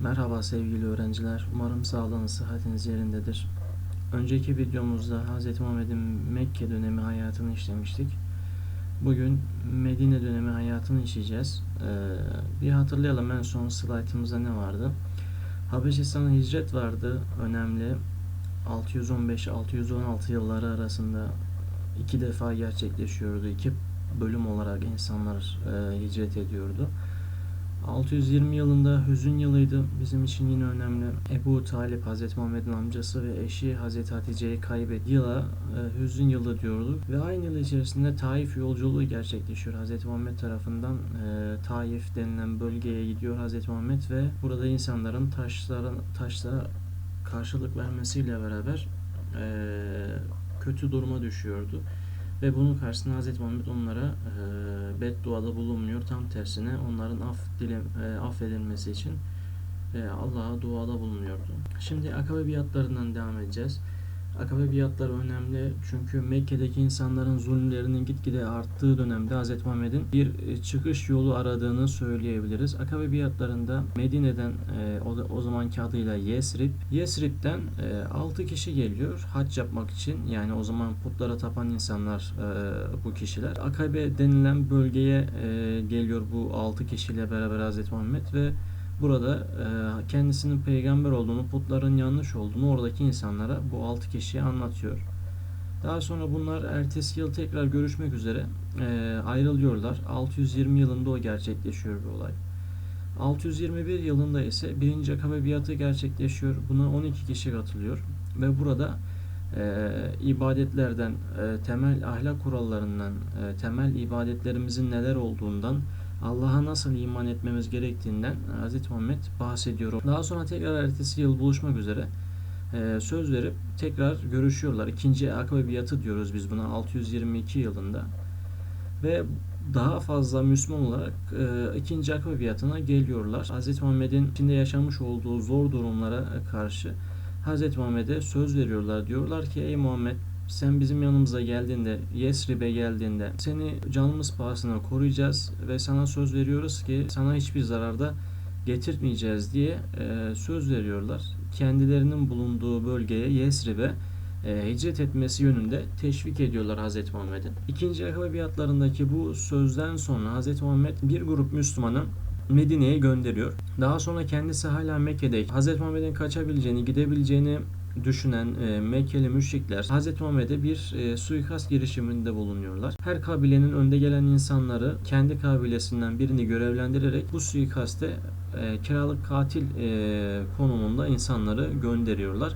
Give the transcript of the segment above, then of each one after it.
Merhaba sevgili öğrenciler. Umarım sağlığınız, sıhhatiniz yerindedir. Önceki videomuzda Hz. Muhammed'in Mekke dönemi hayatını işlemiştik. Bugün Medine dönemi hayatını işleyeceğiz. Ee, bir hatırlayalım en son slaytımızda ne vardı? Habeşistan'a hicret vardı. Önemli. 615-616 yılları arasında iki defa gerçekleşiyordu. İki bölüm olarak insanlar e, hicret ediyordu. 620 yılında hüzün yılıydı. Bizim için yine önemli. Ebu Talip Hazreti Muhammed'in amcası ve eşi Hazreti Hatice'yi kaybetti. Yıla e, hüzün yılı diyorduk. Ve aynı yıl içerisinde Taif yolculuğu gerçekleşiyor. Hazreti Muhammed tarafından e, Taif denilen bölgeye gidiyor Hazreti Muhammed ve burada insanların taşlara, taşlara karşılık vermesiyle beraber e, kötü duruma düşüyordu. Ve bunun karşısında Hz. Muhammed onlara e, bedduada bulunmuyor. Tam tersine onların af dile, e, affedilmesi için e, Allah'a duada bulunuyordu. Şimdi akabe biatlarından devam edeceğiz. Akabe biatları önemli çünkü Mekke'deki insanların zulümlerinin gitgide arttığı dönemde Hz. Muhammed'in bir e, çıkış yolu aradığını söyleyebiliriz. Akabe biatlarında Medine'den e, o, o zamanki adıyla Yesrib, Yesrib'den e, 6 kişi geliyor hac yapmak için. Yani o zaman putlara tapan insanlar e, bu kişiler. Akabe denilen bölgeye e, geliyor bu 6 kişiyle beraber Hz. Muhammed ve Burada e, kendisinin peygamber olduğunu, putların yanlış olduğunu oradaki insanlara bu altı kişiye anlatıyor. Daha sonra bunlar ertesi yıl tekrar görüşmek üzere e, ayrılıyorlar. 620 yılında o gerçekleşiyor bu olay. 621 yılında ise birinci akabe biatı gerçekleşiyor. Buna 12 kişi katılıyor ve burada e, ibadetlerden, e, temel ahlak kurallarından, e, temel ibadetlerimizin neler olduğundan, Allah'a nasıl iman etmemiz gerektiğinden Hz. Muhammed bahsediyor. Daha sonra tekrar ertesi yıl buluşmak üzere e, söz verip tekrar görüşüyorlar. İkinci akabe biatı diyoruz biz buna 622 yılında. Ve daha fazla Müslüman olarak e, ikinci akabe biatına geliyorlar. Hz. Muhammed'in içinde yaşamış olduğu zor durumlara karşı Hz. Muhammed'e söz veriyorlar. Diyorlar ki ey Muhammed sen bizim yanımıza geldiğinde, Yesrib'e geldiğinde seni canımız pahasına koruyacağız ve sana söz veriyoruz ki sana hiçbir zararda getirtmeyeceğiz diye e, söz veriyorlar. Kendilerinin bulunduğu bölgeye Yesrib'e e, hicret etmesi yönünde teşvik ediyorlar Hz. Muhammed'in. İkinci akabe bu sözden sonra Hz. Muhammed bir grup Müslümanı Medine'ye gönderiyor. Daha sonra kendisi hala Mekke'de. Hz. Muhammed'in kaçabileceğini, gidebileceğini düşünen e, Mekkeli müşrikler Hz. Muhammed'e bir e, suikast girişiminde bulunuyorlar. Her kabilenin önde gelen insanları kendi kabilesinden birini görevlendirerek bu suikaste e, kiralık katil e, konumunda insanları gönderiyorlar.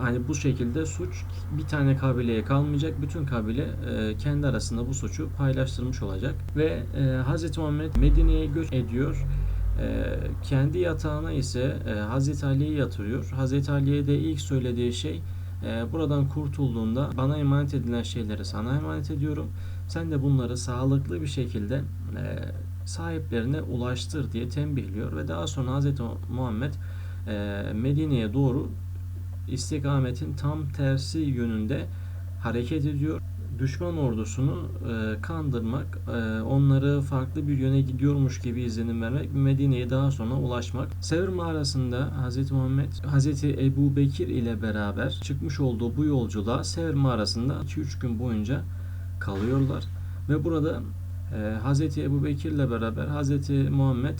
Hani bu şekilde suç bir tane kabileye kalmayacak. Bütün kabile e, kendi arasında bu suçu paylaştırmış olacak. Ve e, Hz. Muhammed Medine'ye göç ediyor. E, kendi yatağına ise e, Hazreti Ali'yi yatırıyor. Hazreti Ali'ye de ilk söylediği şey e, buradan kurtulduğunda bana emanet edilen şeyleri sana emanet ediyorum. Sen de bunları sağlıklı bir şekilde e, sahiplerine ulaştır diye tembihliyor ve daha sonra Hazreti Muhammed Medine'ye doğru istikametin tam tersi yönünde hareket ediyor düşman ordusunu e, kandırmak, e, onları farklı bir yöne gidiyormuş gibi izlenim vermek, Medine'ye daha sonra ulaşmak. Sevr mağarasında Hz. Muhammed, Hz. Ebu Bekir ile beraber çıkmış olduğu bu yolculuğa Sevr mağarasında 2-3 gün boyunca kalıyorlar. Ve burada e, Hz. Ebu Bekir ile beraber Hz. Muhammed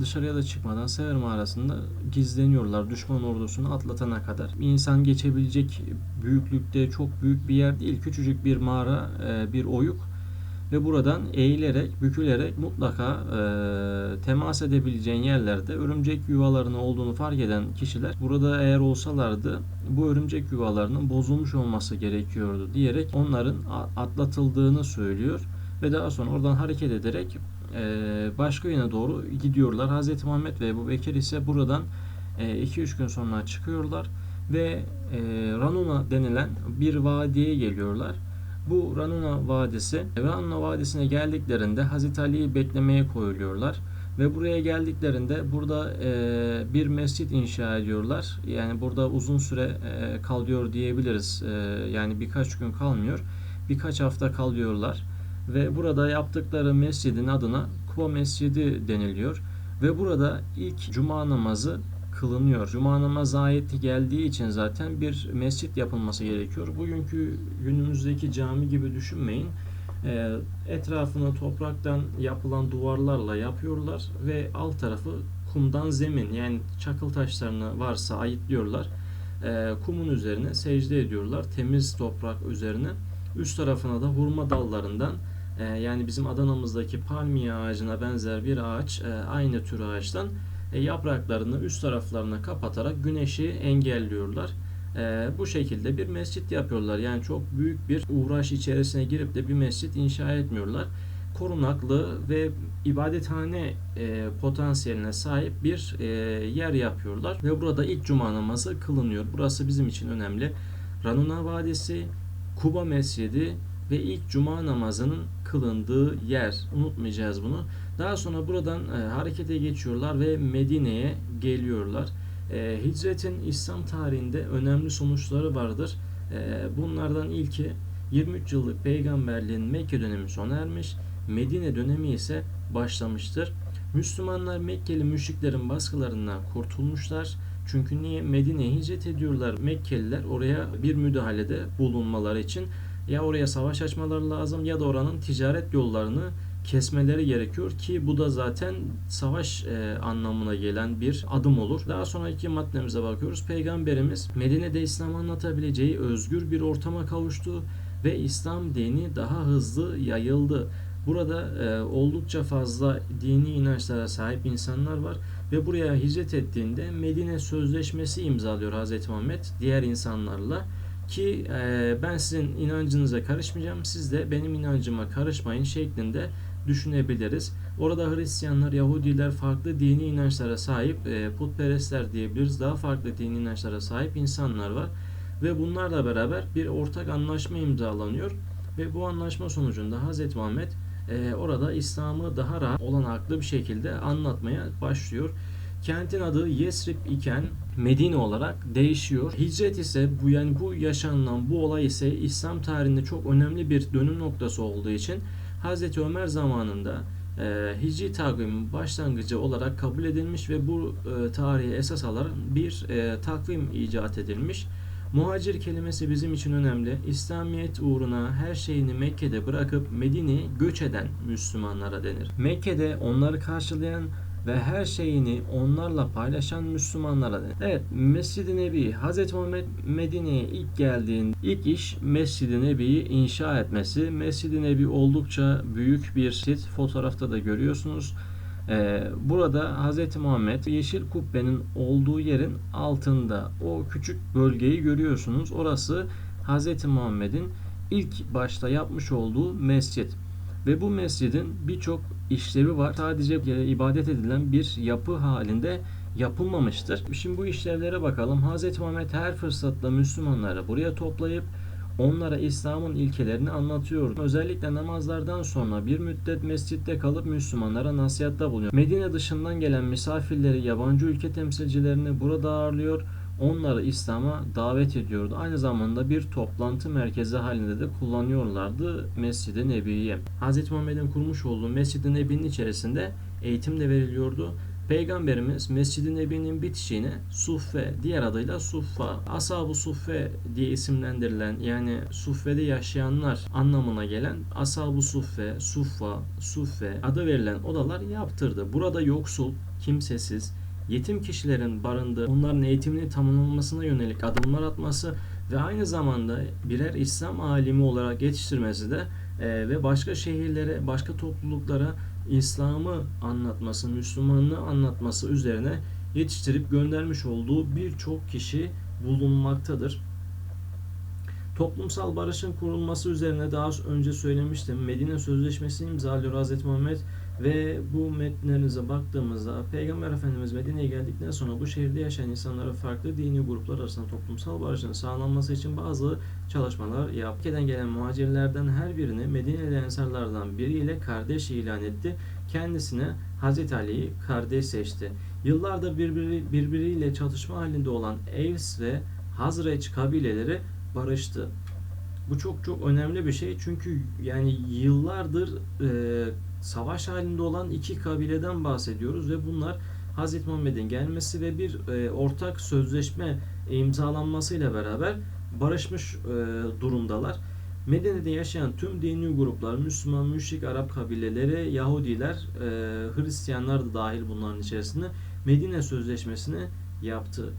dışarıya da çıkmadan Sever mağarasında gizleniyorlar düşman ordusunu atlatana kadar. İnsan geçebilecek büyüklükte çok büyük bir yer değil. Küçücük bir mağara, e, bir oyuk ve buradan eğilerek, bükülerek mutlaka e, temas edebileceğin yerlerde örümcek yuvalarının olduğunu fark eden kişiler burada eğer olsalardı bu örümcek yuvalarının bozulmuş olması gerekiyordu diyerek onların atlatıldığını söylüyor ve daha sonra oradan hareket ederek başka yöne doğru gidiyorlar. Hz. Muhammed ve Ebu Bekir ise buradan 2-3 gün sonra çıkıyorlar ve Ranuna denilen bir vadiye geliyorlar. Bu Ranuna Vadisi, Ranuna Vadisi'ne geldiklerinde Hazreti Ali'yi beklemeye koyuluyorlar. Ve buraya geldiklerinde burada bir mescit inşa ediyorlar. Yani burada uzun süre kalıyor diyebiliriz. Yani birkaç gün kalmıyor. Birkaç hafta kalıyorlar ve burada yaptıkları mescidin adına Kuba Mescidi deniliyor. Ve burada ilk cuma namazı kılınıyor. Cuma namazı ayeti geldiği için zaten bir mescit yapılması gerekiyor. Bugünkü günümüzdeki cami gibi düşünmeyin. Ee, etrafını topraktan yapılan duvarlarla yapıyorlar ve alt tarafı kumdan zemin yani çakıl taşlarını varsa ayıtlıyorlar. Ee, kumun üzerine secde ediyorlar. Temiz toprak üzerine. Üst tarafına da hurma dallarından e, yani bizim Adana'mızdaki palmiye ağacına benzer bir ağaç e, aynı tür ağaçtan e, yapraklarını üst taraflarına kapatarak güneşi engelliyorlar. E, bu şekilde bir mescit yapıyorlar. Yani çok büyük bir uğraş içerisine girip de bir mescit inşa etmiyorlar. Korunaklı ve ibadethane e, potansiyeline sahip bir yer yapıyorlar ve burada ilk cuma namazı kılınıyor. Burası bizim için önemli. Ranuna Vadisi, Kuba Mescidi ve ilk cuma namazının kılındığı yer. Unutmayacağız bunu. Daha sonra buradan e, harekete geçiyorlar ve Medine'ye geliyorlar. E, hicretin İslam tarihinde önemli sonuçları vardır. E, bunlardan ilki 23 yıllık peygamberliğin Mekke dönemi sona ermiş. Medine dönemi ise başlamıştır. Müslümanlar Mekkeli müşriklerin baskılarından kurtulmuşlar. Çünkü niye? Medine'ye hicret ediyorlar. Mekkeliler oraya bir müdahalede bulunmaları için ya oraya savaş açmaları lazım ya da oranın ticaret yollarını kesmeleri gerekiyor ki bu da zaten savaş e, anlamına gelen bir adım olur. Daha sonraki maddemize bakıyoruz. Peygamberimiz Medine'de İslam anlatabileceği özgür bir ortama kavuştu ve İslam dini daha hızlı yayıldı. Burada e, oldukça fazla dini inançlara sahip insanlar var ve buraya hicret ettiğinde Medine Sözleşmesi imzalıyor Hz. Muhammed diğer insanlarla ki e, ben sizin inancınıza karışmayacağım siz de benim inancıma karışmayın şeklinde düşünebiliriz. Orada Hristiyanlar, Yahudiler farklı dini inançlara sahip e, putperestler diyebiliriz. Daha farklı dini inançlara sahip insanlar var ve bunlarla beraber bir ortak anlaşma imzalanıyor ve bu anlaşma sonucunda Hz. Muhammed e, orada İslam'ı daha rahat olanaklı bir şekilde anlatmaya başlıyor. Kentin adı Yesrib iken Medine olarak değişiyor. Hicret ise bu yani bu yaşanılan bu olay ise İslam tarihinde çok önemli bir dönüm noktası olduğu için Hz. Ömer zamanında e, Hicri takvimin başlangıcı olarak kabul edilmiş ve bu e, tarihe esas alarak bir e, takvim icat edilmiş. Muhacir kelimesi bizim için önemli. İslamiyet uğruna her şeyini Mekke'de bırakıp Medine'ye göç eden Müslümanlara denir. Mekke'de onları karşılayan ve her şeyini onlarla paylaşan Müslümanlara denir. Evet, Mescid-i Nebi, Hz. Muhammed Medine'ye ilk geldiğinde ilk iş Mescid-i Nebi'yi inşa etmesi. Mescid-i Nebi oldukça büyük bir sit. Fotoğrafta da görüyorsunuz. Ee, burada Hz. Muhammed yeşil kubbenin olduğu yerin altında o küçük bölgeyi görüyorsunuz. Orası Hz. Muhammed'in ilk başta yapmış olduğu mescit. Ve bu mescidin birçok işlevi var. Sadece ibadet edilen bir yapı halinde yapılmamıştır. Şimdi bu işlevlere bakalım. Hz. Muhammed her fırsatta Müslümanları buraya toplayıp onlara İslam'ın ilkelerini anlatıyor. Özellikle namazlardan sonra bir müddet mescitte kalıp Müslümanlara nasihatta bulunuyor. Medine dışından gelen misafirleri, yabancı ülke temsilcilerini burada ağırlıyor. Onları İslam'a davet ediyordu. Aynı zamanda bir toplantı merkezi halinde de kullanıyorlardı Mescid-i Nebi'yi. Hz. Muhammed'in kurmuş olduğu Mescid-i Nebi'nin içerisinde eğitim de veriliyordu. Peygamberimiz Mescid-i Nebi'nin bitişiğine Suffe, diğer adıyla Suffa, Ashab-ı Suffe diye isimlendirilen yani Suffe'de yaşayanlar anlamına gelen Ashab-ı Suffe, Suffa, Suffe adı verilen odalar yaptırdı. Burada yoksul, kimsesiz, yetim kişilerin barındığı, onların eğitimini tamamlanmasına yönelik adımlar atması ve aynı zamanda birer İslam alimi olarak yetiştirmesi de e, ve başka şehirlere, başka topluluklara İslam'ı anlatması, Müslümanlığı anlatması üzerine yetiştirip göndermiş olduğu birçok kişi bulunmaktadır. Toplumsal barışın kurulması üzerine daha önce söylemiştim. Medine Sözleşmesi'ni imzalıyor Hz. Muhammed ve bu metnlerinize baktığımızda Peygamber Efendimiz Medine'ye geldikten sonra bu şehirde yaşayan insanlara farklı dini gruplar arasında toplumsal barışın sağlanması için bazı çalışmalar yaptı. Mekke'den gelen muhacirlerden her birini Medine'li ensarlardan biriyle kardeş ilan etti. Kendisine Hazreti Ali'yi kardeş seçti. Yıllardır birbiri, birbiriyle çatışma halinde olan Evs ve Hazreç kabileleri barıştı. Bu çok çok önemli bir şey çünkü yani yıllardır e, savaş halinde olan iki kabileden bahsediyoruz ve bunlar Hazreti Muhammed'in gelmesi ve bir e, ortak sözleşme imzalanmasıyla beraber barışmış e, durumdalar. Medine'de yaşayan tüm dini gruplar, Müslüman, müşrik, Arap kabileleri, Yahudiler, e, Hristiyanlar da dahil bunların içerisinde Medine Sözleşmesi'ni yaptı.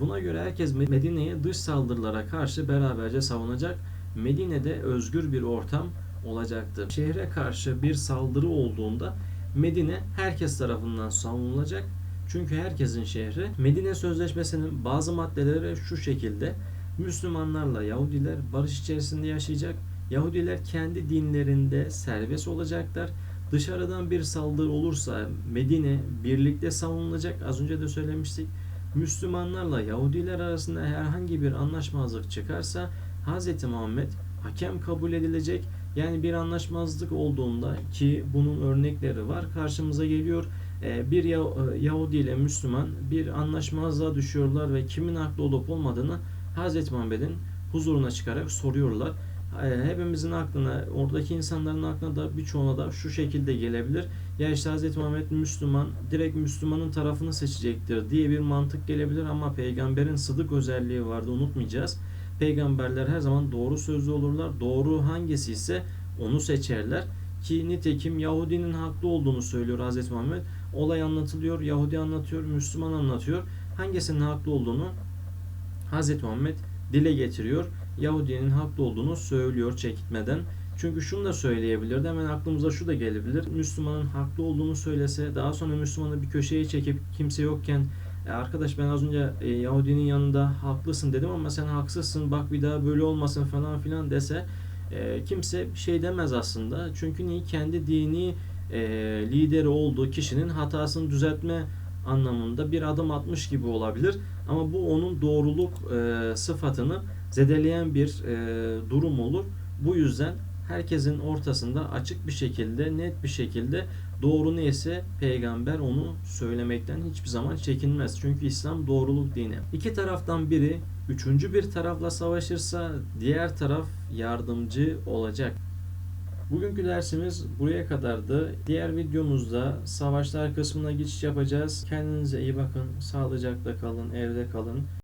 Buna göre herkes Medine'ye dış saldırılara karşı beraberce savunacak. Medine'de özgür bir ortam olacaktı. Şehre karşı bir saldırı olduğunda Medine herkes tarafından savunulacak. Çünkü herkesin şehri. Medine Sözleşmesi'nin bazı maddeleri şu şekilde. Müslümanlarla Yahudiler barış içerisinde yaşayacak. Yahudiler kendi dinlerinde serbest olacaklar. Dışarıdan bir saldırı olursa Medine birlikte savunulacak. Az önce de söylemiştik. Müslümanlarla Yahudiler arasında herhangi bir anlaşmazlık çıkarsa Hz. Muhammed hakem kabul edilecek. Yani bir anlaşmazlık olduğunda ki bunun örnekleri var karşımıza geliyor. Ee, Bir Yah- Yahudi ile Müslüman bir anlaşmazlığa düşüyorlar ve kimin haklı olup olmadığını Hz. Muhammed'in huzuruna çıkarak soruyorlar. Ee, Hepimizin aklına, oradaki insanların aklına da birçoğuna da şu şekilde gelebilir. Ya işte Hz. Muhammed Müslüman, direkt Müslümanın tarafını seçecektir diye bir mantık gelebilir ama peygamberin sıdık özelliği vardı unutmayacağız. Peygamberler her zaman doğru sözlü olurlar. Doğru hangisi ise onu seçerler. Ki nitekim Yahudinin haklı olduğunu söylüyor Hz. Muhammed. Olay anlatılıyor, Yahudi anlatıyor, Müslüman anlatıyor. Hangisinin haklı olduğunu Hz. Muhammed dile getiriyor. Yahudinin haklı olduğunu söylüyor çekitmeden. Çünkü şunu da söyleyebilirdi. Hemen aklımıza şu da gelebilir. Müslümanın haklı olduğunu söylese, daha sonra Müslümanı bir köşeye çekip kimse yokken "E arkadaş ben az önce e, Yahudinin yanında haklısın dedim ama sen haksızsın bak bir daha böyle olmasın falan filan dese e, kimse şey demez aslında. Çünkü niye? Kendi dini e, lideri olduğu kişinin hatasını düzeltme anlamında bir adım atmış gibi olabilir. Ama bu onun doğruluk e, sıfatını zedeleyen bir e, durum olur. Bu yüzden herkesin ortasında açık bir şekilde, net bir şekilde doğru neyse peygamber onu söylemekten hiçbir zaman çekinmez. Çünkü İslam doğruluk dini. İki taraftan biri üçüncü bir tarafla savaşırsa diğer taraf yardımcı olacak. Bugünkü dersimiz buraya kadardı. Diğer videomuzda savaşlar kısmına geçiş yapacağız. Kendinize iyi bakın. Sağlıcakla kalın. Evde kalın.